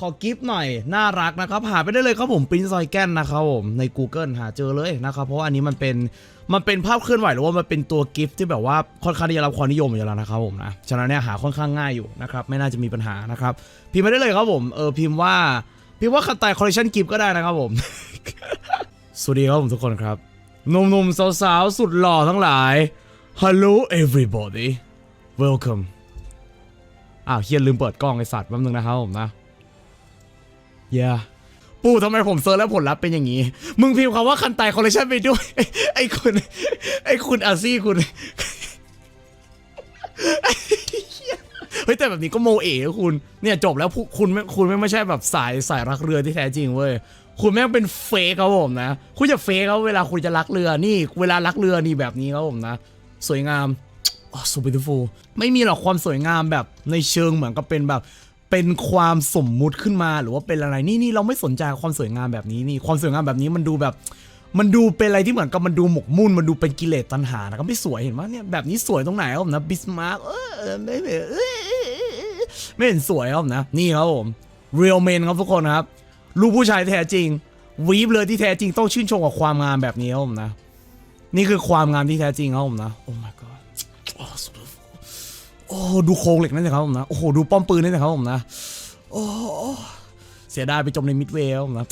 ขอกิฟต์หน่อย น่ารักนะครับ หาไปได้เลยครับผมปรินซอยแกนนะครับผม ใน Google หาเจอเลยนะครับ เพราะอันนี้มันเป็นมันเป็นภาพเคลื่อนไหวหรือว่ามันเป็นตัวกิฟต์ที่แบบว่าค่อนข้างที่จะรับความนิยมอยู่แล้วนะครับผมนะฉะนั้นเนี่ยหาค่อนข้างง่ายอยู่นะครับไม่น่าจะมีปัญหานะครับพิมพ์ไปได้เลยครับผมเออพิมพ์ว่าพิมพ์ว่าคันไตคอลเลคชันกิฟต์ก็ได้นะครับผม สวัสดีครับผมทุกคนครับหนุ่มๆสาวๆสุดหล่อทั้งหลาย Hello everybody welcome อ้าวเฮียลืมเปิดกล้องไอสัตว์แป๊บนึงนะครับผมนะ yeah ปู่ทำไมผมเซิร์ชแล้วผลลัพธ์เป็นอย่างนี้ มึงพิมพ์คำว่าคันไตคอลเลคชันไปด้วย ไอ้คุณ ไอ้คุณอาซี่คุณ เฮ้ยแต่แบบนี้ก็โมเอ๋คุณ เนี่ยจบแล้วคุณคุณไม่ไม่ใช่แบบสายสายรักเรือที่แท้จริงเว้ย คุณแม่งเป็นเฟกครับผมนะ คุณจะเฟกเขาเวลาคุณจะรักเรือ นี่ เวลารักเรือนี่แบบนี้ครับผมนะ สวยงาม อ๋อ so beautiful ไม่มีหรอกความสวยงามแบบในเชิงเหมือนกับเป็นแบบ เป็นความสมมุติขึ้นมาหรือว่าเป็นอะไรนี่นี่เราไม่สนใจความสวยงามแบบนี้นี่ความสวยงามแบบนี้มันดูแบบ มันดูเป็นอะไรที่เหมือนกับมันดูหมกมุ่นมันดูเป็นกิเลสตัณหานะก็ไม่สวยเห็นไหมเนี่ยแบบนี้สวยตรงไหนครับผมนะบิสมาร์กเออไม่ไม่เอ้ยไม่เห็นสวยครับนะนี่ครับผม real men ครับทุกคนครับลูกผู้ชายแท้จริงวีฟเลยที่แท้จริงต้องชื่นชมกับความงามแบบนี้ครับผมนะ นี่คือความงามที่แท้จริงครับผมนะ oh my god โอ้ so beautiful โอ้ดูโครงเหล็กนั่นสิครับผมนะ โอ้โหดูป้อมปืนนั่นสิครับผมนะ โอ้เสียดายไปจมในมิดเวย์ครับผมนะ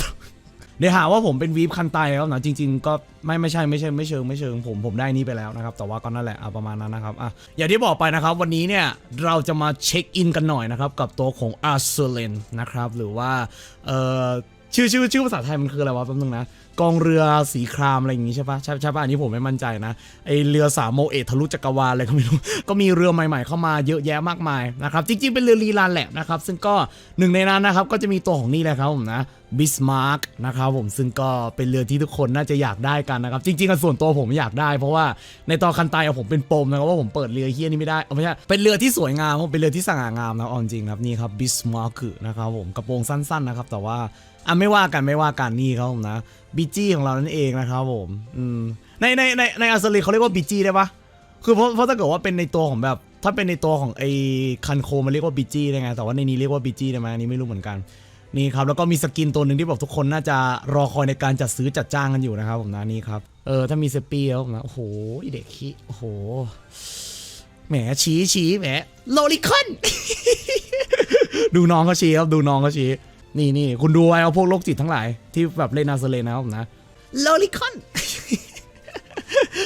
เดี๋ยวหาว่าผมเป็นวีฟคันไตแล้วนะจริง ๆ ก็ไม่ไม่ใช่ไม่ใช่ไม่เชิงไม่เชิงผมผมได้นี่ไปแล้วนะครับ แต่ว่าก็นั่นแหละอะประมาณนั้นนะครับอะอย่างที่บอกไปนะครับ วันนี้เนี่ยเราจะมาเช็คอินกันหน่อยนะครับ กับตัวของอาร์เซเลนนะครับ หรือว่าเอ่อ ชื่อชื่อชื่อภาษาไทยมันคืออะไรวะแป๊บนึงนะกองเรือสีครามอะไรอย่างงี้ใช่ปะใช่ใช่ปะอันนี้ผมไม่มั่นใจนะไอเรือสามโมเอะทะลุจักรวาลอะไรก็ไม่รู้ ก็มีเรือใหม่ๆเข้ามาเยอะแยะมากมายนะครับจริงๆเป็นเรือรีลันแหละนะครับซึ่งก็หนึ่งในนั้นนะครับก็จะมีตัวของนี่แหละครับผมนะบิสมาร์กนะครับผมซึ่งก็เป็นเรือที่ทุกคนน่าจะอยากได้กันนะครับ จริงๆกันส่วนตัวผมอยากได้ เพราะว่าในตอนคันไตอะผมเป็นปมนะครับว่าผมเปิดเรือเฮี้ยนี่ไม่ได้เอาไม่ใช่เป็นเรือที่สวยงามผมเป็นเรือที่สง่างามนะเอาจริงครับนี่ครับบิสมาร์กนะครับผมกระโปรงสั้นๆนะครับแต่ว่า อะไม่ว่ากันไม่ว่ากันนี่ครับผมนะบิจี้ของเรานั่นเองนะครับผมอืมในในในในอัสลีเขาเรียกว่าบิจี้ได้ปะคือเพราะเพราะถ้าเกิดว่าเป็นในตัวของแบบ ถ้าเป็นในตัวของไอ้คันโคมันเรียกว่าบิจี้ได้ไงแต่ว่าในนี้เรียกว่าบิจี้ได้ไหมอันนี้ไม่รู้เหมือนกันนี่ครับแล้วก็มีสกินตัวหนึ่งที่แบบทุกคนน่าจะรอคอยในการจัดซื้อจัดจ้างกันอยู่นะครับผมนะนี่ครับเออถ้ามีเซปีแล้วผมนะโอ้โหอ้เด็กขี้โอ้โหแหมชี้ชี้แหมโลลิคอนดูน้องเขาชี้ครับดูน้องเขาชี้ นี่นี่คุณดูไว้เอาพวกโรคจิตทั้งหลาย ที่แบบเล่นนาเซเลนนะครับผมนะโลลิคอน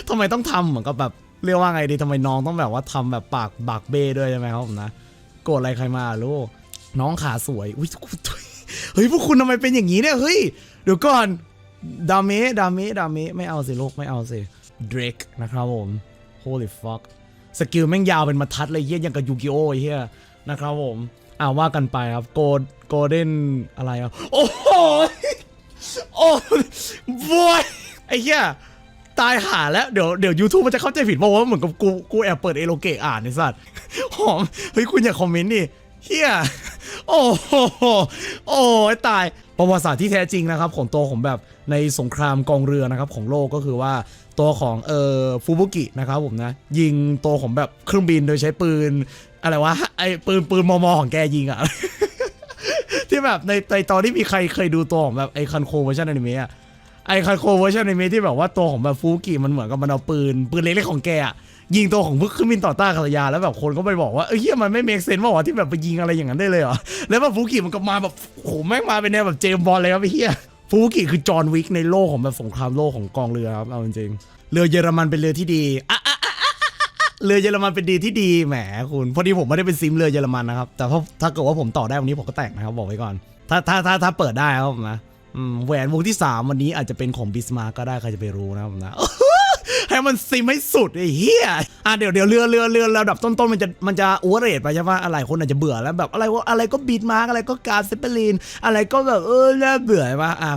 ทำไมต้องทำเหมือนกับแบบเรียกว่าไงดีทำไมน้องต้องแบบว่าทำแบบปากบากเบ้ด้วยใช่ไหมครับผมนะโกรธอะไรใครมาลูกน้องขาสวยอุ้ยเฮ้ยพวกคุณทำไมเป็นอย่างนี้เนี่ยเฮ้ยเดี๋ยวก่อนดาเมดาเมดาเมไม่เอาสิลูกไม่เอาสิเดรกนะครับผม holy fuck สกิลแม่งยาวเป็นบรรทัดเลยเฮี้ยยังกับยูกิโอไอ้เฮี้ยนะครับผม อ่าว่ากันไปครับโกดโกลเด้นอะไรอะโอ้โหโอ้บอยไอ้เหี้ยตายหาแล้วเดี๋ยวเดี๋ยวยูทูบมันจะเข้าใจผิดเพราว่าเหมือนกับกูกูแอบเปิดเอโลเกะอ่านไอ้สัตว์หอมเฮ้ยคุณอย่าคอมเมนต์ดิเฮียโอ้โหโอ้ตายประวัติศาสตร์ที่แท้จริงนะครับ ของตัวของแบบในสงครามกองเรือนะครับของโลกก็คือว่า ตัวของเอ่อฟูบุกินะครับผมนะ ยิงตัวของแบบเครื่องบินโดยใช้ปืน อะไรวะไอปืนปืนมมของแกยิงอะ ที่แบบในในตอนที่มีใครเคยดูตัวของแบบไอคันโคเวอร์ชันอนิเมะไอคันโคเวอร์ชันอนิเมะที่แบบว่าตัวของแบบฟูบุกิมันเหมือนกับมันเอาปืน ปืนเล็กๆของแกอะยิงตัวของพวกเครื่องบินต่อต้านอากาศยานแล้วแบบคนก็ไปบอกว่าเอ้ยเหี้ยมันไม่เมกเซนว่าวะที่แบบไปยิงอะไรอย่างนั้นได้เลยเหรอแล้วแบบฟูบุกิมันก็มาแบบโอ้โหแม่งมาเป็นแนวแบบเจมส์บอลเลยครับไอ้เหี้ย ฟูกิคือจอห์นวิกในโลกของแบบสงครามโลกของกองเรือครับเอาจริงๆเรือเยอรมันเป็นเรือที่ดีอะอะอะอะอะอะเรือเยอรมันเป็นดีที่ดีแหมคุณพอดีผมไม่ได้เป็นซิมเรือเยอรมันนะครับแต่ถ้าถ้าเกิดว่าผมต่อได้วันนี้ผมก็แต่งนะครับบอกไว้ก่อน ถ้าถ้าถ้าถ้าเปิดได้ครับผมนะอืมแหวนวงที่3วันนี้อาจจะเป็นของบิสมาร์กก็ได้ใครจะไปรู้นะครับผมนะ มันซิมให้สุดไอ้เหี้ยอะเดี๋ยวเดี๋ยวเรือเรือเรือระดับต้นๆมันจะมันจะอวเรตไปใช่ปะอะไรคนอาจจะเบื่อแล้วแบบอะไรว่าอะไรก็บีดมาร์กอะไรก็การเซเปลินอะไรก็แบบเออน่าเบื่อใช่ปะอะ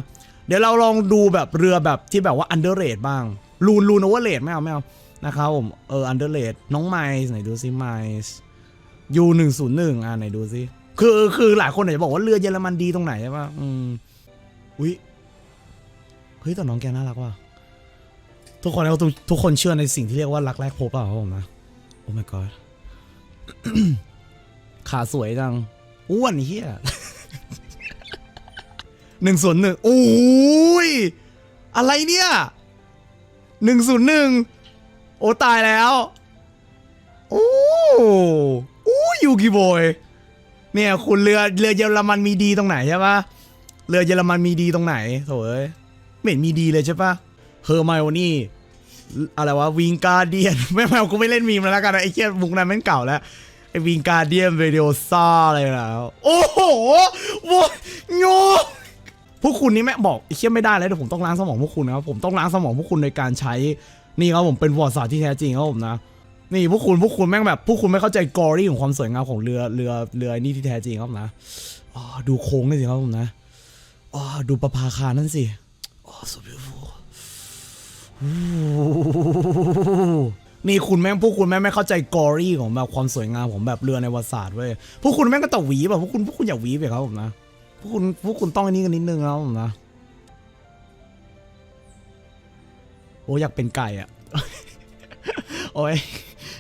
เดี๋ยวเราลองดูแบบเรือแบบที่แบบว่าอันเดอร์เรทบ้างลูนลูนโอเวอร์เรทไม่เอาไม่เอานะครับผมเอออันเดอร์เรทน้องไมซ์ไหนดูซิไมซ์ยูหนึ่งศูนย์หนึ่งอะไหนดูซิคือคือหลายคนอาจจะบอกว่าเรือเยอรมันดีตรงไหนใช่ปะอืมอุ้ยเฮ้ยแต่น้องแกน่ารักว่ะ ทุกคนแล้วทุกทุกคนเชื่อในสิ่งที่เรียกว่ารักแรกพบเปล่าครับผมนะ โอ้ my god ขาสวยจัง อ้วนเฮียหนึ่งศูนย์หนึ่งโอ้ย อะไรเนี่ยหนึ่งศูนย์หนึ่งโอ้ตายแล้ว โอ้โอ้ยูกิโบยเนี่ย คุณเรือเรือเยอรมันมีดีตรงไหนใช่ปะเรือเยอรมันมีดีตรงไหนโถเอ้ยไม่เห็นมีดีเลยใช่ปะเฮอร์ไมโอนี่ อะไรวะวิงการเดียนไม่ไม่กูไม่เล่นมีมแล้วกันนะไอ้เคียมุกนั้นแม่งเก่าแล้วไอ้วิงการเดียนเรดิโอซ่าอะไรนะโอ้โหโว้ยโง่พวกคุณนี่แม่บอกไอ้เคียไม่ได้แล้วเดี๋ยวผมต้องล้างสมองพวกคุณนะครับผมต้องล้างสมองพวกคุณโดยการใช้นี่ครับผมเป็นวอร์ดศาที่แท้จริงครับผมนะนี่พวกคุณพวกคุณแม่งแบบพวกคุณไม่เข้าใจกอรี่ของความสวยงามของเรือเรือเรือนี่ที่แท้จริงครับนะดูโค้งนี่สิครับผมนะดูประภาคารนั่นสิอ๋อ so beautiful นี่คุณแม่งพวกคุณแม่งไม่เข้าใจกอรี่ของแบบความสวยงามของแบบเรือในวัตศาสตร์เว้ย พวกคุณแม่งก็ต่อหวีแบบพวกคุณพวกคุณอย่าหวีไปครับผมนะ พวกคุณพวกคุณต้องอันนี้กันนิดนึงครับผมนะ โอ้อยากเป็นไก่อะโอ้ย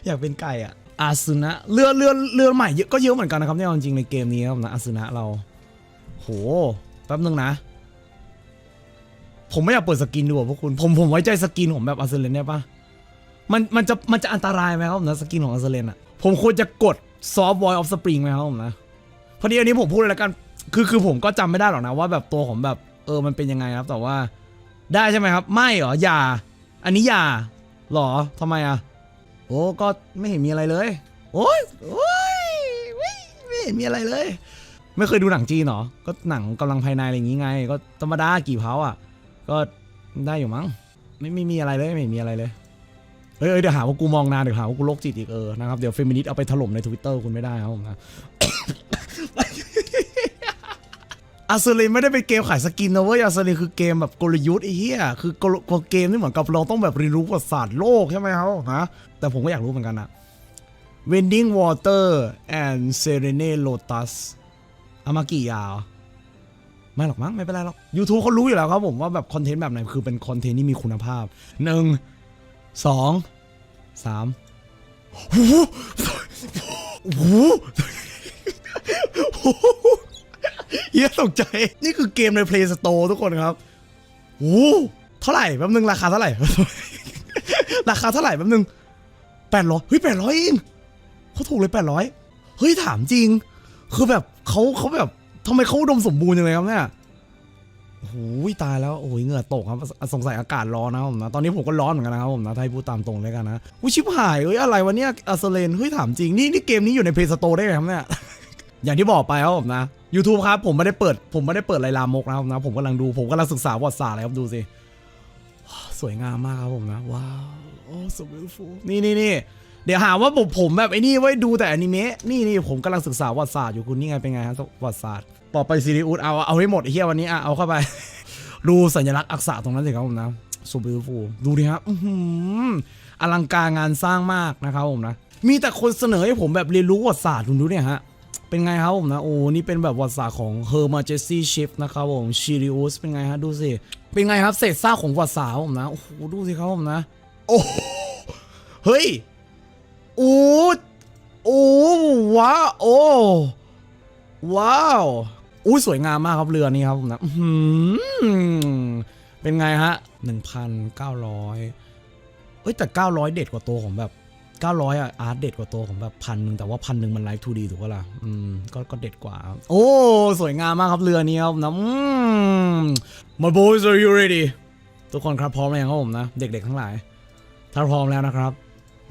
อยากเป็นไก่อะอาซึนะเรือเรือเรือใหม่เยอะก็เยอะเหมือนกันนะครับเนี่ยจริงในเกมนี้ครับนะอาซึนะเรา โหแป๊บนึงนะ ผมไม่อยากเปิดสกินดูอะพวกคุณ ผมผมไว้ใจสกินของแบบอาซึเลนได้ปะมันมันจะมันจะอันตรายไหมครับผมนะสกินของอาซึเลนอะผมควรจะกดซอฟต์บอยออฟสปริงไหมครับผมนะพอดีอันนี้ผมพูดเลยแล้วกัน คือคือผมก็จำไม่ได้หรอกนะว่าแบบตัวของแบบเออมันเป็นยังไงครับ แต่ว่าได้ใช่ไหมครับ ไม่เหรออย่า อันนี้อย่าหรอทำไมอะโอ้ก็ไม่เห็นมีอะไรเลย โอ้ยโอ้ยไม่ไม่เห็นมีอะไรเลย ไม่เคยดูหนังจีนเหรอ ก็หนังกำลังภายในอะไรอย่างงี้ไง ก็ธรรมดากี่เผาอะ ก็ได้อยู่มั้งไม่ไม่มีอะไรเลยไม่มีอะไรเลยเอ้ยเดี๋ยวหาว่ากูมองนานเดี๋ยวหาว่ากูโรคจิตอีกเออนะครับเดี๋ยวเฟมินิสต์เอาไปถล่มในทวิตเตอร์คุณไม่ได้ครับผมนะอาซาลินไม่ได้เป็นเกมขายสกินนะเว้ยอาซาลินคือเกมแบบกลยุทธ์ไอ้เหี้ยคือกเกมที่เหมือนกับเราต้องแบบเรียนรู้ประวัติศาสตร์โลกใช่ไหมครับฮะแต่ผมก็อยากรู้เหมือนกันอะ Vending Water and Serene Lotus อามากี่ยา ไม่หรอกมั้งไม่เป็นไรหรอก YouTube เขารู้อยู่แล้วครับผมว่าแบบคอนเทนต์แบบไหนคือเป็นคอนเทนต์ที่มีคุณภาพหนึ่งสองสามโอ้โหโอ้โหโอ้โหเฮียตกใจ นี่คือเกมใน Play Store ทุกคนครับโอ้โหเท่าไหร่แป๊บนึงราคาเท่าไหร่ ราคาเท่าไหร่แป๊บนึงแปดร้อยเฮ้ยแปดร้อยเองเขาถูกเลยแปดร้อยเฮ้ยถามจริง คือแบบเขาเขาแบบ ทำไมเขาอุดมสมบูรณ์จังเลยครับเนี่ยโอ้โหตายแล้วโอ้ยเหงื่อตกครับสงสัยอากาศร้อนนะผมนะตอนนี้ผมก็ร้อนเหมือนกันนะครับผมนะถ้าให้พูดตามตรงเลยกันนะอุ้ยชิบหายเอ้ยอะไรวะเนี่ยอัสเลนเฮ้ยถามจริงนี่นี่เกมนี้อยู่ใน Play Store ได้ไงครับเนี่ยอย่างที่บอกไปครับผมนะ YouTube ครับผมไม่ได้เปิด ผมไม่ได้เปิดไรลามกนะครับนะผมกำลังดูผมกำลังศึกษาประวัติศาสตร์เลยครับดูสิสวยงามมากครับผมนะว้าวโอ้ so beautiful นี่นี่นี่ เดี๋ยวหาว่าผมผมแบบไอ้นี่ไว้ดูแต่อนิเมะนี่นี่ผมกำลังศึกษาประวัติศาสตร์อยู่คุณนี่ไงเป็นไงฮะประวัติศาสตร์ต่อไปซีรีอุสเอาเอาให้หมดไอ้เหี้ยวันนี้อะเอาเข้าไป ดูสัญลักษณ์อักษรตรงนั้นสิครับผมนะ so beautiful ดูดิครับอื้อหืออลังการงานสร้างมากนะครับผมนะ มีแต่คนเสนอให้ผมแบบเรียนรู้ประวัติศาสตร์คุณดูเนี่ยฮะ เป็นไงครับผมนะ โอ้ นี่เป็นแบบประวัติศาสตร์ของ Her Majesty Ship นะครับผม Shirius เป็นไงฮะ ดูสิ เป็นไงครับเศษซากของประวัติศาสตร์ผมนะ โอ้โห ดูสิครับผมนะ โอ้โหเฮ้ย อ้โอ้ว้าโอ้ว้าวอุ้สวยงามมากครับเรือนี้ครับผมนะอื้อหือเป็นไงฮะ1,900เอ้ยแต่900เด็ดกว่าตัวของแบบ900อะอาร์ตเด็ดกว่าตัวของแบบพันหนึ่งแต่ว่าพันหนึ่งมันไลฟ์ทูดีถูกปะล่ะอืมก็ก็เด็ดกว่า โอ้สวยงามมากครับเรือนี้ครับนะอืม My boys are you ready ทุกคนครับพร้อมแล้วยังครับผมนะ เด็กๆทั้งหลาย ถ้าพร้อมแล้วนะครับ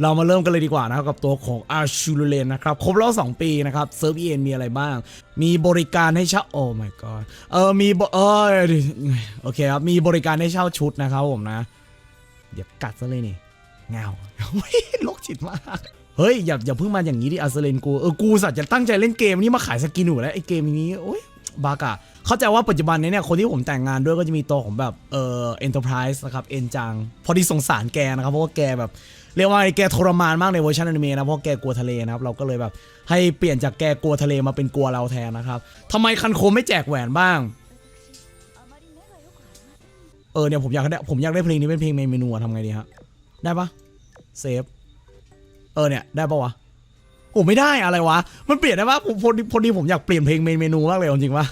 เรามาเริ่มกันเลยดีกว่านะครับกับตัวของอาชูลเลนนะครับครบรอบสองปีนะครับเซิร์ฟเอ็นมีอะไรบ้าง มีบริการให้เช่าโอ้ my god เออมีเออโอเคครับมีบริการให้เช่าชุดนะครับผมนะเดี๋ยวกัดซะเลยนี่เงาโรคจิตมากเฮ้ยอย่าอย่าเพิ่งมาอย่างนี้ดิอาเซเลนกูเออกูสัตว์จะตั้งใจเล่นเกมนี้มาขายสกินอยู่แล้วไอ้เกมนี้โอ้ยบากะเข้าใจว่าปัจจุบันนี้เนี่ยคนที่ผมแต่งงานด้วยก็จะมีตัวของแบบเอ่อ Enterprise นะครับเอ็นจัง พอดีสงสารแกนะครับเพราะว่าแกแบบ เรียกว่าไอ้แกทรมานมากในเวอร์ชันอนิเมะนะเพราะแกกลัวทะเลนะครับเราก็เลยแบบให้เปลี่ยนจากแกกลัวทะเลมาเป็นกลัวเราแทนนะครับทำไมคันโคมไม่แจกแหวนบ้างเออเนี่ยผมอยากได้ผมอยากได้เพลงนี้เป็นเพลงเมนูอะทำไงดีฮะได้ปะเซฟเออเนี่ยได้ปะวะโอ้ไม่ได้อะไรวะ มันเปลี่ยนได้ปะผมพอดีพอดีผมอยากเปลี่ยนเพลงเมนเมนูมากเลยจริงปะ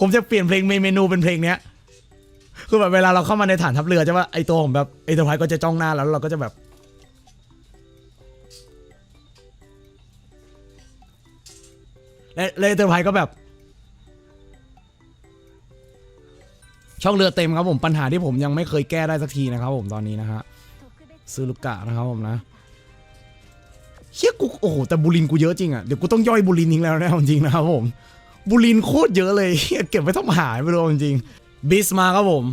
ผมจะเปลี่ยนเพลงเมนูเป็นเพลงเนี้ยคือแบบเวลาเราเข้ามาในฐานทัพเรือใช่ปะไอตัวผมแบบไอตัวไพก็จะจ้องหน้าแล้วเราก็จะแบบ และและไอ้เตอร์ไพรส์ก็แบบ ช่องเรือเต็มครับผมปัญหาที่ผมยังไม่เคยแก้ได้สักทีนะครับผมตอนนี้นะฮะซื้อลูกกะนะครับผมนะเฮียกูโอ้โหแต่บุรินกูเยอะจริงอะเดี๋ยวกูต้องย่อยบุรินทิ้งแล้วนะจริงนะครับผมบุรินโคตรเยอะเลยเก็บไว้ต้องหายไปเลยจริงบิสมาครับผม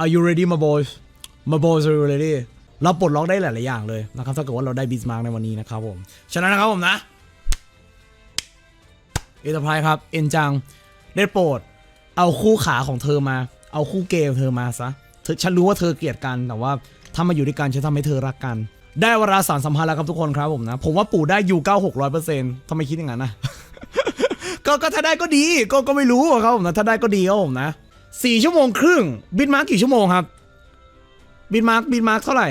Are you ready my boys my boys are you ready เราปลดล็อกได้หลาย ๆ อย่างเลยนะครับถ้าเกิดว่าเราได้บิสมาในวันนี้นะครับผม ฉะนั้นนะครับผมนะ เอเตอร์ไพรส์ครับ เอ็นจัง ได้โปรด เอาคู่ขาของเธอมา เอาคู่เกย์ของเธอมาซะฉันรู้ว่าเธอเกลียดกัน แต่ว่าถ้ามาอยู่ด้วยกันฉันทำให้เธอรักกัน ได้เวลาสารสัมพันธ์แล้วครับทุกคนครับผมนะ ผมว่าปู่ได้ยูเก้าหกร้อยเปอร์เซ็นต์ทำไมคิดอย่างนั้นนะก็ก็ถ้าได้ก็ดีก็ก็ไม่รู้อะครับผมนะถ้าได้ก็ดีครับผมนะสี่ชั่วโมงครึ่งบินมาร์กกี่ชั่วโมงครับ บินมาร์กบินมาร์กเท่าไหร่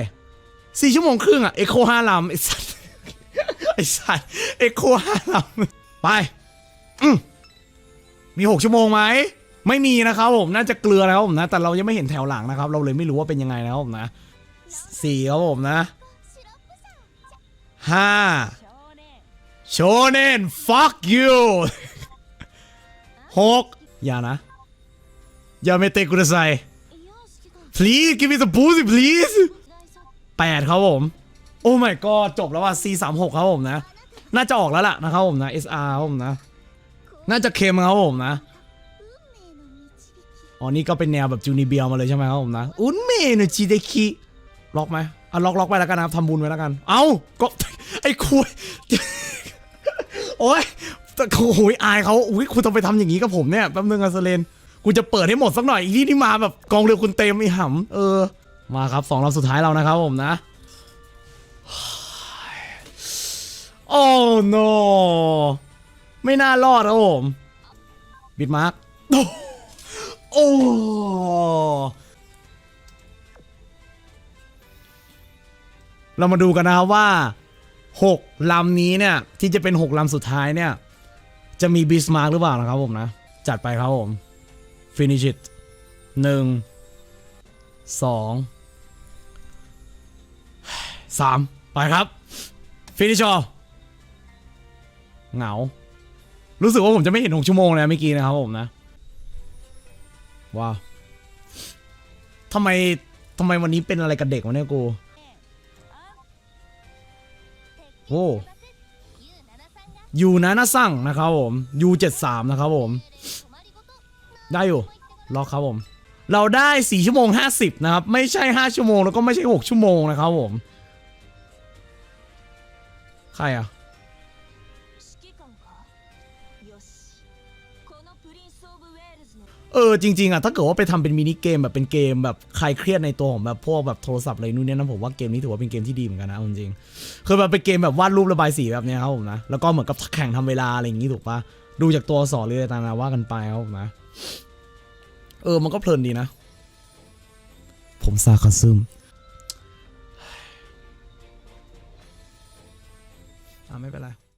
สี่ชั่วโมงครึ่งอะเอ็กโคห้าลำไอ้สัสไอ้สัสเอ็กโคห้าลำไป มีหกชั่วโมงไหมไม่มีนะครับผมน่าจะเกลือแล้วผมนะ แต่เรายังไม่เห็นแถวหลังนะครับ เราเลยไม่รู้ว่าเป็นยังไงนะครับผมนะสี่ครับผมนะห้าโชเนน fuck you หกอย่านะ อย่าไม่เตะกุระไซ please give me the boozy please แปดครับผม โอ้ my god จบแล้วว่ะ C 3 6 ครับผมนะ น่าจะออกแล้วล่ะนะครับผมนะ SR ครับผมนะ น่าจะเค็มครับผมนะอ๋อนี่ก็เป็นแนวแบบจูนิเบียมาเลยใช่ไหมครับผมนะอุนเมนจิเดคิล็อกไหมอะล็อกล็อกไปแล้วกันนะครับทำบุญไว้แล้วกัน เอ้าก็ไอ้คุยโอ้ยแต่โอ้ยอายเขาอุ้ยคุณต้องไปทำอย่างนี้กับผมเนี่ยแป๊บนึงอะเซเลนกูจะเปิดให้หมดสักหน่อยที่นี่มาแบบกองเรือคุณเต็มไอ้หำเออมาครับสองลำสุดท้ายเรานะครับผมนะโอ้ no ไม่น่ารอดครับผมบิดมาร์กโอ้เรามาดูกันนะครับว่า 6 ลำนี้เนี่ย ที่จะเป็น 6 ลำสุดท้ายเนี่ย จะมีบิสมาร์กหรือเปล่านะครับผมนะ จัดไปครับผม finish it หนึ่งสองสามไปครับ finish all เหงา รู้สึกว่าผมจะไม่เห็น6ชั่วโมงเลยเมื่อกี้นะครับผมนะ ว้าวทำไมทำไมวันนี้เป็นอะไรกับเด็กวะเนี่ยกูโอ้ยูนะนะสั่งนะครับผมยูเจ็ดสามนะครับผม ได้อยู่ล็อกครับผม เราได้4ชั่วโมง50นะครับ ไม่ใช่5ชั่วโมงแล้วก็ไม่ใช่6ชั่วโมงนะครับผม ใครอะ เออจริงๆอะถ้าเกิดว่าไปทำเป็นมินิเกมแบบเป็นเกมแบบใครเครียดในตัวของแบบพวกแบบโทรศัพท์อะไรนู่นเนี่ยนะผมว่าเกมนี้ถือว่าเป็นเกมที่ดีเหมือนกันนะเอาจริงๆคือแบบเป็นเกมแบบวาดรูประบายสีแบบเนี้ยครับผมนะแล้วก็เหมือนกับแข่งทำเวลาอะไรอย่างงี้ถูกปะดูจากตัวอักษรเลยต่างๆว่ากันไปครับผมนะ เออมันก็เพลินดีนะ ผมซาคาซึมอ่าไม่เป็นไร